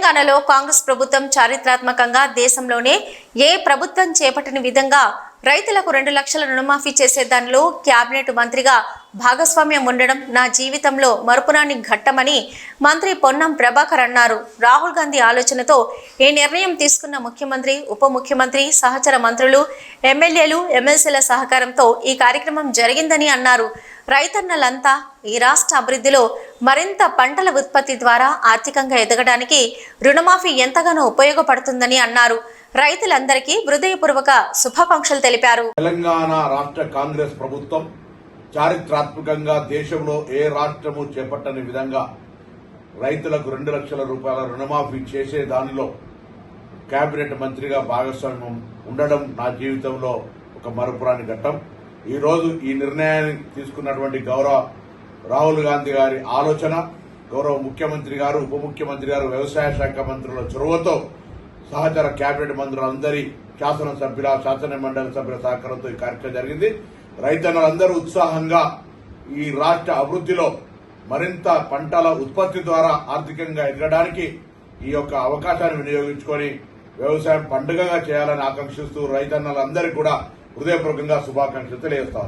తెలంగాణలో కాంగ్రెస్ ప్రభుత్వం చారిత్రాత్మకంగా దేశంలోనే ఏ ప్రభుత్వం చేపట్టిన విధంగా రైతులకు రెండు లక్షల రుణమాఫీ చేసే దానిలో క్యాబినెట్ మంత్రిగా భాగస్వామ్యం ఉండడం నా జీవితంలో మరుపురాని ఘట్టమని మంత్రి పొన్నం ప్రభాకర్ అన్నారు. రాహుల్ గాంధీ ఆలోచనతో ఈ నిర్ణయం తీసుకున్న ముఖ్యమంత్రి ఉప ముఖ్యమంత్రి సహచర మంత్రులు ఎమ్మెల్యేలు ఎమ్మెల్సీల సహకారంతో ఈ కార్యక్రమం జరిగిందని అన్నారు. రైతన్నలంతా ఈ రాష్ట్ర అభివృద్ధిలో మరింత పంటల ఉత్పత్తి ద్వారా ఆర్థికంగా ఎదగడానికి రుణమాఫీ ఎంతగానో ఉపయోగపడుతుందని అన్నారు. రైతులందరికీ హృదయపూర్వక శుభాకాంక్షలు తెలిపారు. తెలంగాణ రాష్ట్ర కాంగ్రెస్ ప్రభుత్వం చారిత్రాత్మకంగా దేశంలో ఏ రాష్ట్రము చేపట్టని విధంగా రైతులకు రెండు లక్షల రూపాయల రుణమాఫీ చేసే దానిలో కేబినెట్ మంత్రిగా భాగస్వామ్యం ఉండడం నా జీవితంలో ఒక మరపురాని ఘట్టం. ఈరోజు ఈ నిర్ణయాన్ని తీసుకున్నటువంటి గౌరవ రాహుల్ గాంధీ గారి ఆలోచన గౌరవ ముఖ్యమంత్రి గారు ఉప ముఖ్యమంత్రి గారు వ్యవసాయ శాఖ మంత్రుల చొరవతో సహచర కేబినెట్ మంత్రులందరి శాసనసభ్యుల శాసన మండలి సభ్యుల సహకారంతో ఈ కార్యక్రమం జరిగింది. రైతన్నులందరూ ఉత్సాహంగా ఈ రాష్ట్ర అభివృద్ధిలో మరింత పంటల ఉత్పత్తి ద్వారా ఆర్థికంగా ఎదగడానికి ఈ యొక్క అవకాశాన్ని వినియోగించుకొని వ్యవసాయం పండుగగా చేయాలని ఆకాంక్షిస్తూ రైతన్నలందరికీ కూడా హృదయపూర్వకంగా శుభాకాంక్షలు తెలియజేస్తాను.